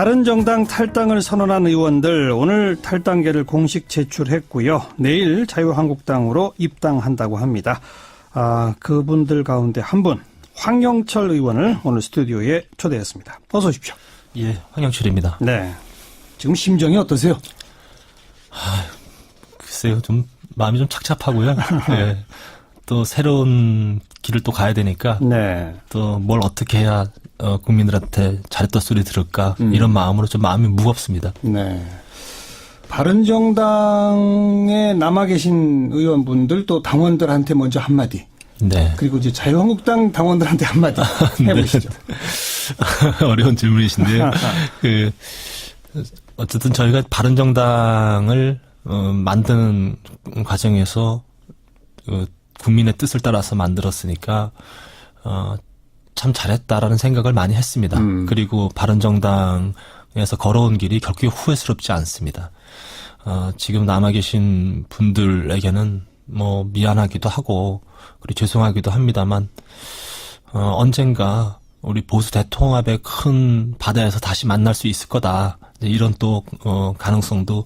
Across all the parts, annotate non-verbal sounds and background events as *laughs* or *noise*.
바른 정당 탈당을 선언한 의원들 오늘 탈당계를 공식 제출했고요. 내일 자유한국당으로 입당한다고 합니다. 아, 그분들 가운데 한 분, 황영철 의원을 오늘 스튜디오에 초대했습니다. 어서 오십시오. 예, 황영철입니다. 네. 지금 심정이 어떠세요? 글쎄요, 좀 마음이 좀 착잡하고요. 예. *laughs* 또 새로운 길을 또 가야 되니까 네. 또 뭘 어떻게 해야 어, 국민들한테 잘했던 소리 들을까 음. 이런 마음으로 좀 마음이 무겁습니다. 네. 바른정당에 남아 계신 의원분들 또 당원들한테 먼저 한마디. 네. 그리고 이제 자유한국당 당원들한테 한마디 *laughs* 해보시죠. *laughs* 어려운 질문이신데요. *laughs* 그 어쨌든 저희가 바른정당을 어, 만드는 과정에서 어, 국민의 뜻을 따라서 만들었으니까 어, 참 잘했다라는 생각을 많이 했습니다. 음. 그리고 바른정당에서 걸어온 길이 결코 후회스럽지 않습니다. 어, 지금 남아 계신 분들에게는 뭐 미안하기도 하고 그리고 죄송하기도 합니다만 어, 언젠가 우리 보수 대통합의 큰 바다에서 다시 만날 수 있을 거다. 이런 또 어, 가능성도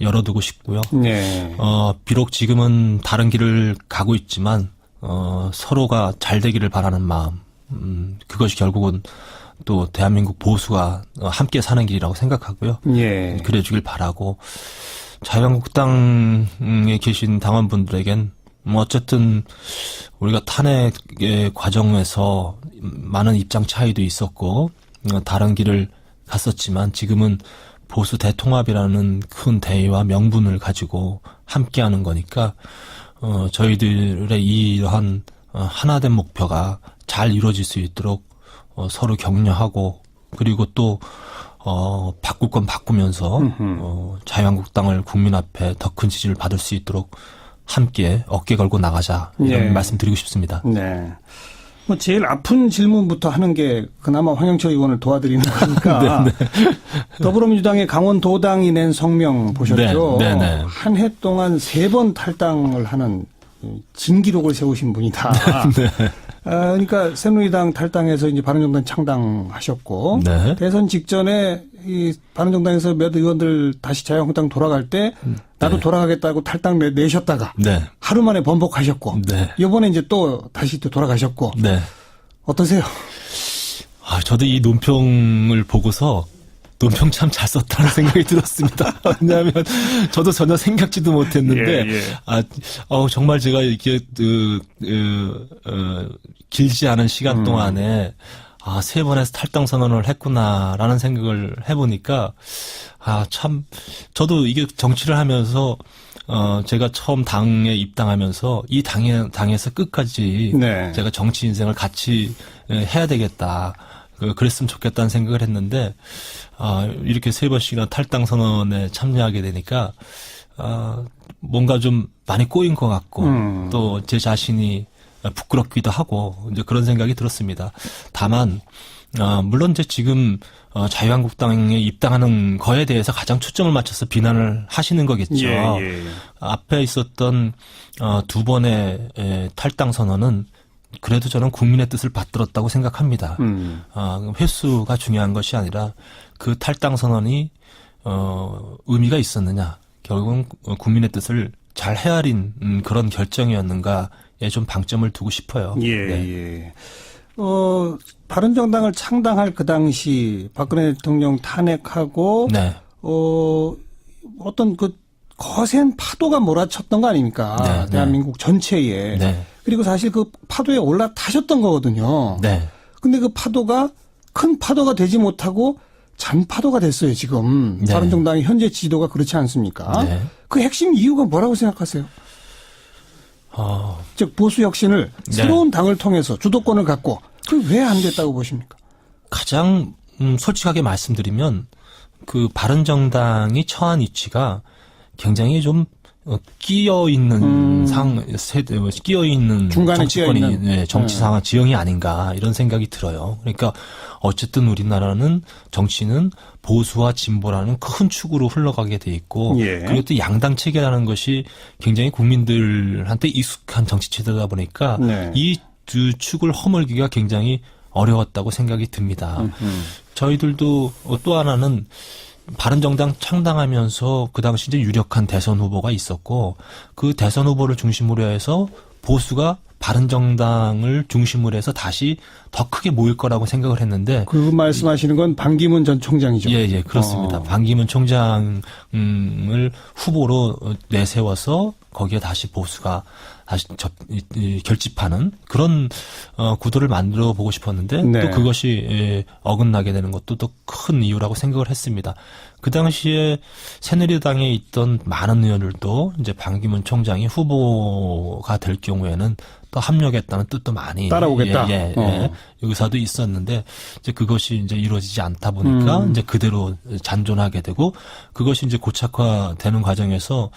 열어두고 싶고요. 네. 어, 비록 지금은 다른 길을 가고 있지만 어, 서로가 잘 되기를 바라는 마음, 음, 그것이 결국은 또 대한민국 보수가 어, 함께 사는 길이라고 생각하고요. 예. 그래 주길 바라고 자유한국당에 계신 당원분들에겐 뭐 어쨌든 우리가 탄핵의 과정에서 많은 입장 차이도 있었고 어, 다른 길을 갔었지만 지금은 보수 대통합이라는 큰 대의와 명분을 가지고 함께하는 거니까 어 저희들의 이러한 어, 하나된 목표가 잘 이루어질 수 있도록 어, 서로 격려하고 그리고 또 어, 바꿀 건 바꾸면서, 어, 자유한국당을 국민 앞에 더 큰 지지를 받을 수 있도록 함께 어깨 걸고 나가자. 이런 예. 말씀 드리고 싶습니다. 네. 뭐 제일 아픈 질문부터 하는 게 그나마 황영철 의원을 도와드리는 *laughs* 거니까 더불어민주당의 강원도당이 낸 성명 보셨죠? 네, 네, 네. 한해 동안 세 번 탈당을 하는 진기록을 세우신 분이다. *laughs* 네. 아, 그러니까 새누리당 탈당해서 이제 바른정당 창당하셨고 네. 대선 직전에 이 바른정당에서 몇 의원들 다시 자유한국당 돌아갈 때 나도 네. 돌아가겠다고 탈당 내, 내셨다가 네. 하루 만에 번복하셨고 네. 이번에 이제 또 다시 또 돌아가셨고 네. 어떠세요? 아, 저도 이 논평을 보고서 논평 참 잘 썼다는 생각이 들었습니다. *laughs* 왜냐하면 저도 전혀 생각지도 못했는데, 예, 예. 아, 어, 정말 제가 이렇게, 그, 그, 어, 길지 않은 시간 음. 동안에, 아, 세 번에서 탈당 선언을 했구나라는 생각을 해보니까, 아, 참, 저도 이게 정치를 하면서, 어, 제가 처음 당에 입당하면서 이 당에, 당에서 끝까지 네. 제가 정치 인생을 같이 예, 해야 되겠다. 그, 그랬으면 좋겠다는 생각을 했는데, 아, 이렇게 세 번씩이나 탈당 선언에 참여하게 되니까, 아, 뭔가 좀 많이 꼬인 것 같고, 음. 또제 자신이 부끄럽기도 하고, 이제 그런 생각이 들었습니다. 다만, 아, 물론 이제 지금, 어, 자유한국당에 입당하는 거에 대해서 가장 초점을 맞춰서 비난을 하시는 거겠죠. 예, 앞에 있었던 어, 두 번의 에, 탈당 선언은 그래도 저는 국민의 뜻을 받들었다고 생각합니다. 음. 아, 횟수가 중요한 것이 아니라 그 탈당 선언이 어, 의미가 있었느냐. 결국은 국민의 뜻을 잘 헤아린 음, 그런 결정이었는가에 좀 방점을 두고 싶어요. 예, 네. 예. 어, 바른정당을 창당할 그 당시 박근혜 대통령 탄핵하고 네. 어, 어떤 그 거센 파도가 몰아쳤던 거 아닙니까? 네, 네. 대한민국 전체에. 네. 그리고 사실 그 파도에 올라타셨던 거거든요. 네. 근데 그 파도가 큰 파도가 되지 못하고 잔파도가 됐어요, 지금. 네. 바른정당의 현재 지도가 그렇지 않습니까? 네. 그 핵심 이유가 뭐라고 생각하세요? 어, 즉, 보수 혁신을 네. 새로운 당을 통해서 주도권을 갖고 그 왜 안 됐다고 보십니까? 가장 음, 솔직하게 말씀드리면 그 바른정당이 처한 위치가 굉장히 좀 어, 끼어 있는 음. 상 세대 끼어 있는 중간에 정치권이 끼어 있는. 네, 정치 네. 상황 지형이 아닌가 이런 생각이 들어요. 그러니까 어쨌든 우리나라는 정치는 보수와 진보라는 큰 축으로 흘러가게 돼 있고 예. 그리고 또 양당 체계라는 것이 굉장히 국민들한테 익숙한 정치 체제다 보니까 네. 이두 축을 허물기가 굉장히 어려웠다고 생각이 듭니다. 음. 저희들도 어, 또 하나는 바른정당 창당하면서 그 당시 이제 유력한 대선 후보가 있었고 그 대선 후보를 중심으로 해서 보수가 바른정당을 중심으로 해서 다시 더 크게 모일 거라고 생각을 했는데 그 말씀하시는 건 반기문 전 총장이죠. 예, 예, 그렇습니다. 어. 반기문 총장을 후보로 내세워서 거기에 다시 보수가 다시 접, 이- 이 결집하는 그런 어, 구도를 만들어 보고 싶었는데 네. 또 그것이 예, 어긋나게 되는 것도 또 큰 이유라고 생각을 했습니다. 그 당시에 새누리당에 있던 많은 의원들도 이제 반기문 총장이 후보가 될 경우에는 또 합류하겠다는 뜻도 많이 따라오겠다. 예, 예, 어. 예. 의사도 있었는데 이제 그것이 이제 이루어지지 않다 보니까 음. 이제 그대로 잔존하게 되고 그것이 이제 고착화되는 과정에서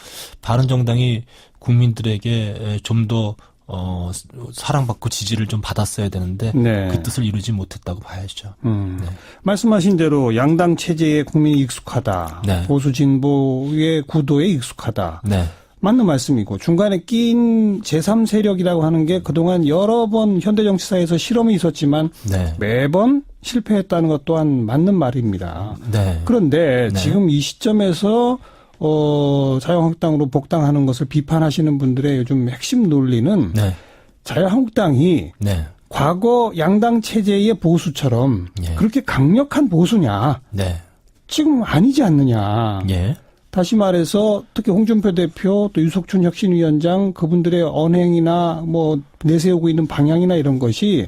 바른 정당이 국민들에게 좀더 어, 사랑받고 지지를 좀 받았어야 되는데 네. 그 뜻을 이루지 못했다고 봐야죠. 음. 네. 말씀하신 대로 양당 체제에 국민이 익숙하다. 네. 보수 진보의 구도에 익숙하다. 네, 맞는 말씀이고 중간에 낀 제3 세력이라고 하는 게 그동안 여러 번 현대 정치사에서 실험이 있었지만 네, 매번 실패했다는 것 또한 맞는 말입니다. 네, 그런데 네. 지금 이 시점에서 어 자유한국당으로 복당하는 것을 비판하시는 분들의 요즘 핵심 논리는 네, 자유한국당이 네, 과거 양당 체제의 보수처럼 예. 그렇게 강력한 보수냐? 네, 지금 아니지 않느냐. 예, 다시 말해서 특히 홍준표 대표 또 유석춘 혁신위원장 그분들의 언행이나 뭐 내세우고 있는 방향이나 이런 것이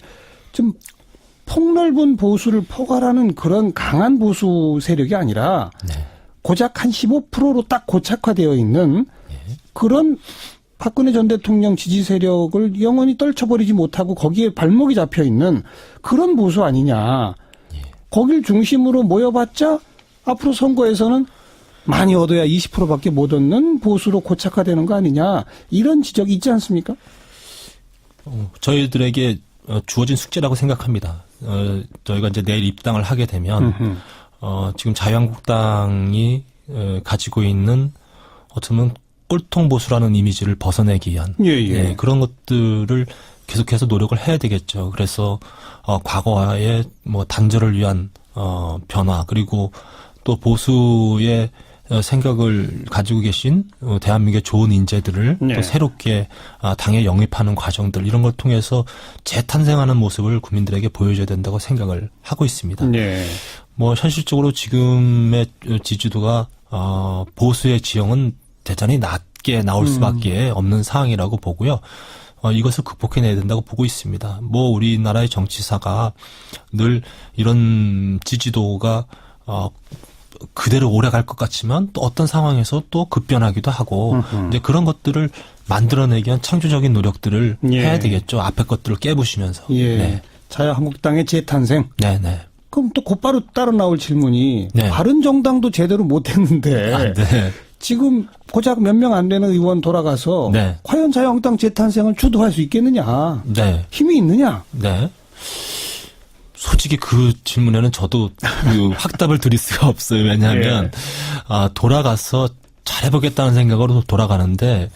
좀 폭넓은 보수를 포괄하는 그런 강한 보수 세력이 아니라 네, 고작 한 15%로 딱 고착화되어 있는 그런 박근혜 전 대통령 지지 세력을 영원히 떨쳐버리지 못하고 거기에 발목이 잡혀 있는 그런 보수 아니냐. 거길 중심으로 모여봤자 앞으로 선거에서는 많이 얻어야 20%밖에 못 얻는 보수로 고착화되는 거 아니냐. 이런 지적이 있지 않습니까? 어, 저희들에게 어, 주어진 숙제라고 생각합니다. 어, 저희가 이제 내일 입당을 하게 되면 음흠. 어, 지금 자유한국당이 에, 가지고 있는 어쩌면 꼴통 보수라는 이미지를 벗어내기 위한 예, 예. 그런 것들을 계속해서 노력을 해야 되겠죠. 그래서 어, 과거와의 뭐 단절을 위한 어, 변화 그리고 또 보수의 어, 생각을 가지고 계신 어, 대한민국의 좋은 인재들을 네. 또 새롭게 아, 당에 영입하는 과정들 이런 걸 통해서 재탄생하는 모습을 국민들에게 보여줘야 된다고 생각을 하고 있습니다. 네. 뭐 현실적으로 지금의 지지도가 어 보수의 지형은 대단히 낮게 나올 수밖에 없는 상황이라고 보고요. 어 이것을 극복해내야 된다고 보고 있습니다. 뭐 우리나라의 정치사가 늘 이런 지지도가 어 그대로 오래 갈 것 같지만 또 어떤 상황에서 또 급변하기도 하고 음흠. 이제 그런 것들을 만들어내기 위한 창조적인 노력들을 예. 해야 되겠죠. 앞에 것들을 깨부시면서. 예. 네. 자유한국당의 재탄생. 네, 네. 그럼 또 곧바로 따로 나올 질문이 네. 바른 정당도 제대로 못했는데 *laughs* 아, 네. 지금 고작 몇 명 안 되는 의원 돌아가서 네. 과연 자유한국당 재탄생을 주도할 수 있겠느냐 네. 힘이 있느냐 네. 솔직히 그 질문에는 저도 그 *laughs* 확답을 드릴 수가 없어요. 왜냐하면 예. 아, 돌아가서 잘해보겠다는 생각으로 돌아가는데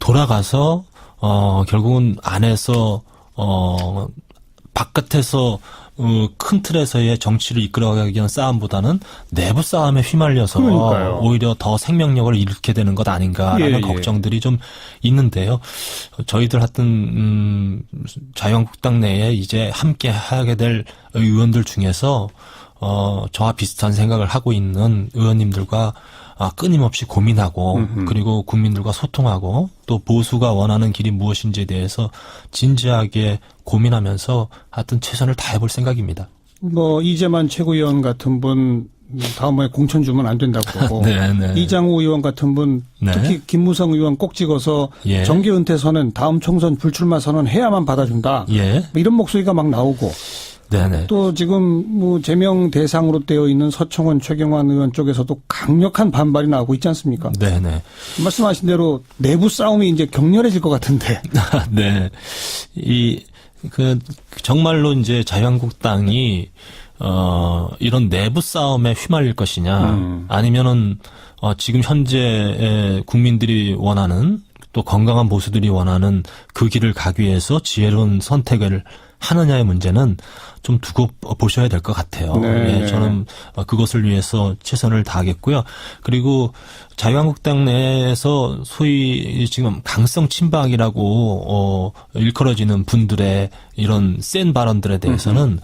돌아가서 어 결국은 안에서 어 바깥에서 어, 큰 틀에서의 정치를 이끌어가기 위한 싸움보다는 내부 싸움에 휘말려서 그러니까요. 오히려 더 생명력을 잃게 되는 것 아닌가라는 예, 예. 걱정들이 좀 있는데요. 저희들 하여튼 음, 자유한국당 내에 이제 함께 하게 될 의원들 중에서 어, 저와 비슷한 생각을 하고 있는 의원님들과 아, 끊임없이 고민하고 그리고 국민들과 소통하고 또 보수가 원하는 길이 무엇인지에 대해서 진지하게 고민하면서 하여튼 최선을 다해볼 생각입니다. 뭐 이재만 최고위원 같은 분 다음에 공천 주면 안 된다고 *laughs* 네, 네. 이장우 의원 같은 분 네. 특히 김무성 의원 꼭 찍어서 예. 정계 은퇴 선언 다음 총선 불출마 선언 해야만 받아준다 예, 뭐 이런 목소리가 막 나오고 네네. 또 지금 뭐 제명 대상으로 되어 있는 서청원 최경환 의원 쪽에서도 강력한 반발이 나오고 있지 않습니까? 네네. 말씀하신 대로 내부 싸움이 이제 격렬해질 것 같은데. *laughs* 네. 이, 그, 정말로 이제 자유한국당이, 어, 이런 내부 싸움에 휘말릴 것이냐, 음. 아니면은, 어, 지금 현재 국민들이 원하는, 또 건강한 보수들이 원하는 그 길을 가기 위해서 지혜로운 선택을 하느냐의 문제는 좀 두고 보셔야 될 것 같아요. 네. 예, 저는 그것을 위해서 최선을 다하겠고요. 그리고 자유한국당 내에서 소위 지금 강성 친박이라고 어 일컬어지는 분들의 이런 센 발언들에 대해서는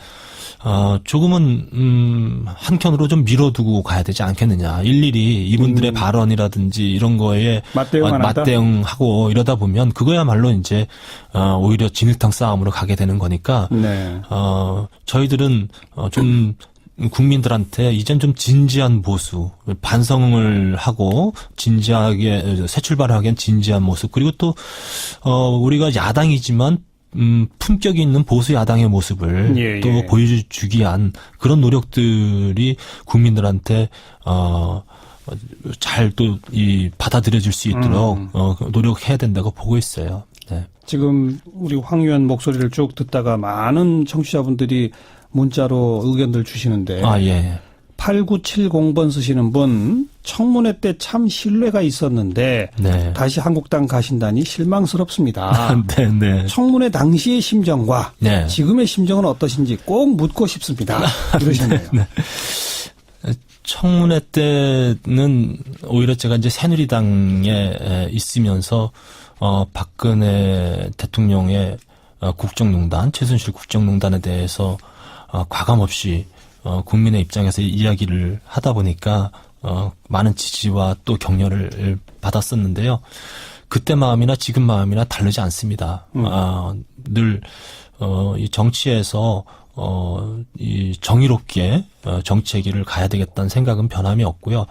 어, 조금은, 음, 한켠으로 좀 밀어두고 가야 되지 않겠느냐. 일일이 이분들의 발언이라든지 이런 거에 맞대응 안 어? 맞대응하고 이러다 보면 그거야말로 이제, 어, 오히려 진흙탕 싸움으로 가게 되는 거니까, 네. 어, 저희들은, 어, 좀, 국민들한테 이젠 좀 진지한 보수, 반성을 하고 진지하게 새 출발을 하기엔 진지한 모습 그리고 또 어, 우리가 야당이지만 음, 품격이 있는 보수 야당의 모습을 예, 또 예. 보여주기 위한 그런 노력들이 국민들한테 어, 잘 또 이 받아들여질 수 있도록 음. 어, 노력해야 된다고 보고 있어요. 네. 지금 우리 황 의원 목소리를 쭉 듣다가 많은 청취자분들이 문자로 의견들 주시는데 아 예. 8970번 쓰시는 분 청문회 때 참 신뢰가 있었는데 네. 다시 한국당 가신다니 실망스럽습니다. *laughs* 네, 네. 청문회 당시의 심정과 네. 지금의 심정은 어떠신지 꼭 묻고 싶습니다. *laughs* 이러시네요. 청문회 때는 오히려 제가 이제 새누리당에 에, 있으면서 어 박근혜 대통령의 어, 국정농단, 최순실 국정농단에 대해서 어, 과감 없이 어, 국민의 입장에서 이야기를 하다 보니까 어, 많은 지지와 또 격려를 받았었는데요. 그때 마음이나 지금 마음이나 다르지 않습니다. 아, 늘, 어, 이 정치에서, 어, 이 정의롭게, 어, 정치의 길을 가야 되겠다는 생각은 변함이 없고요.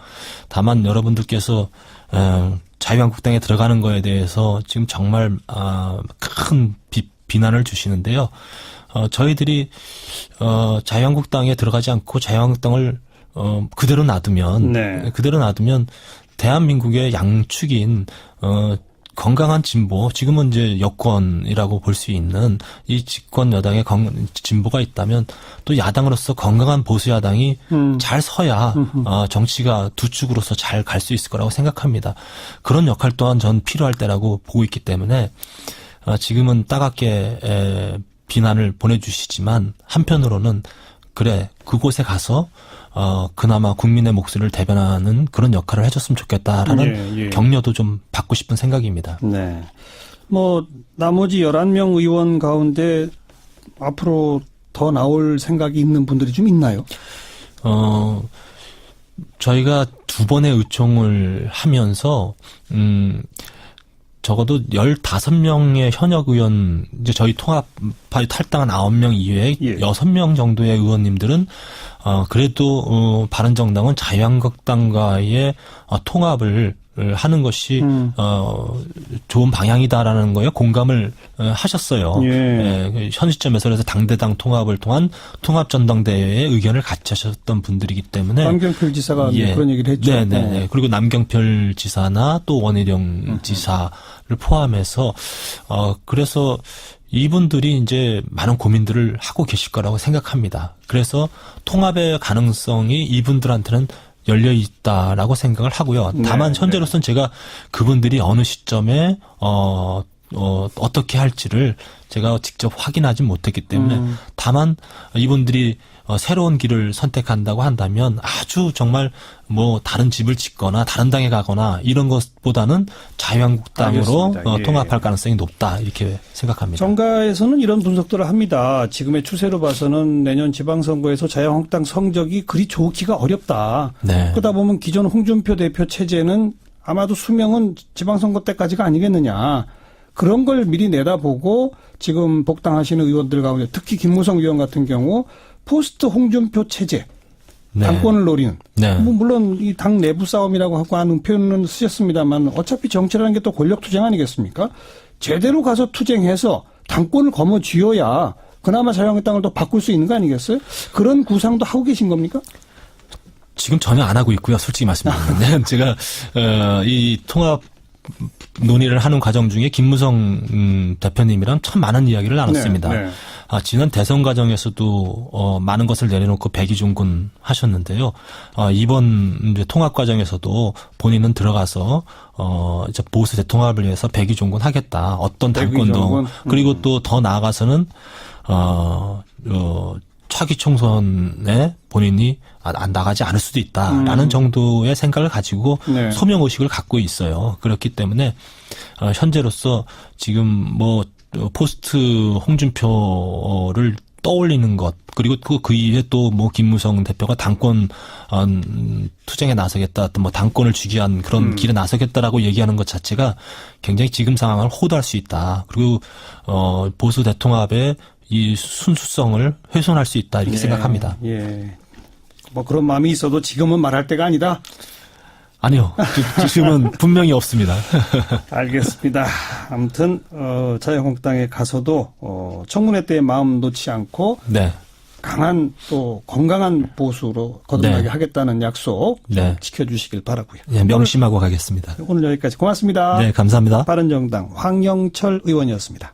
다만 여러분들께서, 어, 자유한국당에 들어가는 거에 대해서 지금 정말, 아, 큰 비, 비난을 주시는데요. 어, 저희들이, 어, 자유한국당에 들어가지 않고 자유한국당을, 어, 그대로 놔두면, 네. 그대로 놔두면 대한민국의 양축인 어 건강한 진보 지금은 이제 여권이라고 볼 수 있는 이 집권 여당의 건, 진보가 있다면 또 야당으로서 건강한 보수 야당이 음. 잘 서야 어, 정치가 두 축으로서 잘 갈 수 있을 거라고 생각합니다. 그런 역할 또한 전 필요할 때라고 보고 있기 때문에 어, 지금은 따갑게 에, 비난을 보내주시지만 한편으로는 그래 그곳에 가서 어 그나마 국민의 목소리를 대변하는 그런 역할을 해줬으면 좋겠다라는 예, 예. 격려도 좀 받고 싶은 생각입니다. 네. 뭐 나머지 11명 의원 가운데 앞으로 더 나올 생각이 있는 분들이 좀 있나요? 어 저희가 두 번의 의총을 하면서 음 적어도 15명의 현역 의원, 이제 저희 통합파에 탈당한 9명 이외에 예. 6명 정도의 의원님들은, 어, 그래도, 어, 바른정당은 자유한국당과의 어, 통합을 하는 것이, 음. 어, 좋은 방향이다라는 거에 공감을 어, 하셨어요. 예. 예, 현 시점에서 그래서 당대당 통합을 통한 통합 전당대회에 의견을 같이 하셨던 분들이기 때문에. 남경필 지사가 예. 그런 얘기를 했죠. 네, 네, 어. 네. 그리고 남경필 지사나 또 원희룡 지사를 포함해서 어 그래서 이분들이 이제 많은 고민들을 하고 계실 거라고 생각합니다. 그래서 통합의 가능성이 이분들한테는 열려 있다라고 생각을 하고요. 다만 네, 현재로서는 제가 그분들이 어느 시점에 어, 어 어떻게 할지를 제가 직접 확인하지 못했기 때문에 음. 다만 이분들이 어, 새로운 길을 선택한다고 한다면 아주 정말 뭐 다른 집을 짓거나 다른 당에 가거나 이런 것보다는 자유한국당으로. 어, 예. 통합할 가능성이 높다 이렇게 생각합니다. 정가에서는 이런 분석들을 합니다. 지금의 추세로 봐서는 내년 지방선거에서 자유한국당 성적이 그리 좋기가 어렵다. 네. 그러다 보면 기존 홍준표 대표 체제는 아마도 수명은 지방선거 때까지가 아니겠느냐. 그런 걸 미리 내다보고 지금 복당하시는 의원들 가운데 특히 김무성 의원 같은 경우 포스트 홍준표 체제 네. 당권을 노리는 네. 뭐 물론 이 당 내부 싸움이라고 하고 하는 표현은 쓰셨습니다만 어차피 정치라는 게 또 권력 투쟁 아니겠습니까? 제대로 가서 투쟁해서 당권을 거머쥐어야 그나마 자유한국당을 또 바꿀 수 있는 거 아니겠어요? 그런 구상도 하고 계신 겁니까? 지금 전혀 안 하고 있고요. 솔직히 말씀드리면 *laughs* 제가 어, 이 통합 논의를 하는 과정 중에 김무성 음, 대표님이랑 참 많은 이야기를 나눴습니다. 네, 네. 아, 지난 대선 과정에서도 어, 많은 것을 내려놓고 백의종군 하셨는데요. 아, 이번 이제 통합 과정에서도 본인은 들어가서 어, 이제 보수 대통합을 위해서 백의종군 하겠다. 어떤 당권도 백의종군? 그리고 또 더 나아가서는 어, 어, 차기 총선에 본인이 아, 안 나가지 않을 수도 있다라는 정도의 생각을 가지고 네. 소명 의식을 갖고 있어요. 그렇기 때문에 어, 현재로서 지금 뭐 어, 포스트 홍준표를 떠올리는 것 그리고 그, 그 이후에 또 뭐 김무성 대표가 당권 어, 음, 투쟁에 나서겠다 어떤 뭐 당권을 주기 위한 그런 길에 나서겠다라고 얘기하는 것 자체가 굉장히 지금 상황을 호도할 수 있다 그리고 어 보수 대통합의 이 순수성을 훼손할 수 있다 이렇게 예, 생각합니다. 예. 뭐 그런 마음이 있어도 지금은 말할 때가 아니다. 아니요 지- 지금은 *laughs* 분명히 없습니다. *laughs* 알겠습니다. 아무튼 어, 자유한국당에 가서도 어, 청문회 때 마음 놓지 않고 네. 강한 또 건강한 보수로 거듭나게 네. 하겠다는 약속 좀 네. 지켜주시길 바라고요. 예, 명심하고 가겠습니다. 오늘 여기까지 고맙습니다. 네, 감사합니다. 바른정당 황영철 의원이었습니다.